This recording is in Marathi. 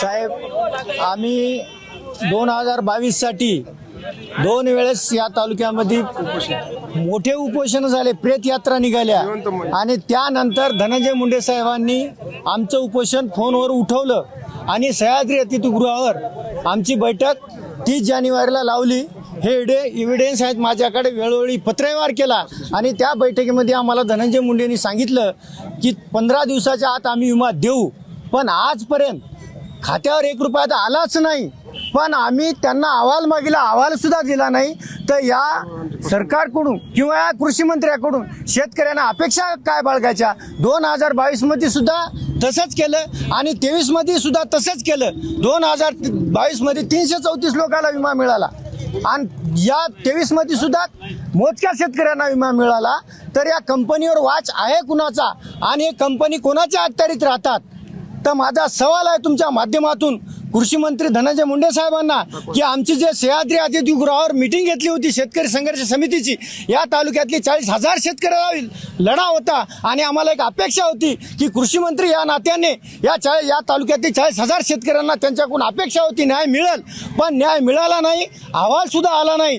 साहेब आम्ही दोन हजार बावीससाठी दोन वेळेस या तालुक्यामध्ये मोठे उपोषण झाले प्रेत यात्रा निघाल्या. आणि त्यानंतर धनंजय मुंडे साहेबांनी आमचं उपोषण फोनवर उठवलं. आणि सह्याद्री अतिथीगृहावर आमची बैठक तीस जानेवारीला लावली. हे इडे इव्हिडन्स आहेत माझ्याकडे वेळोवेळी पत्रव्यवहार केला. आणि त्या बैठकीमध्ये आम्हाला धनंजय मुंडेंनी सांगितलं की पंधरा दिवसाच्या आत आम्ही विमा देऊ. पण आजपर्यंत खात्यावर एक रुपया तर आलाच नाही. पण आम्ही त्यांना अहवाल मागितला अहवाल सुद्धा दिला नाही. तर या सरकारकडून किंवा या कृषी मंत्र्याकडून शेतकऱ्यांना अपेक्षा काय बाळगायच्या? दोन हजार बावीसमध्ये सुद्धा तसंच केलं आणि तेवीसमध्ये सुद्धा तसंच केलं. दोन हजार बावीसमध्ये तीनशे चौतीस लोकांना विमा मिळाला. आणि या तेवीसमध्ये सुद्धा मोजक्या शेतकऱ्यांना विमा मिळाला. तर या कंपनीवर वाच आहे कुणाचा? आणि हे कंपनी कोणाच्या अखत्यारीत राहतात? तर माझा सवाल आहे तुमच्या माध्यमातून. कृषी मंत्री धनंजय मुंडे साहेबांना की आमची जे सह्याद्री अतिथीगृहावर मिटिंग घेतली होती शेतकरी संघर्ष समितीची या तालुक्यातली चाळीस हजार शेतकऱ्याला लढा होता आणि आम्हाला एक अपेक्षा होती की कृषी मंत्री या नात्याने या चाळीस या तालुक्यातील चाळीस हजार शेतकऱ्यांना त्यांच्याकडून अपेक्षा होती न्याय मिळेल. पण न्याय मिळाला नाही अहवालसुद्धा आला नाही.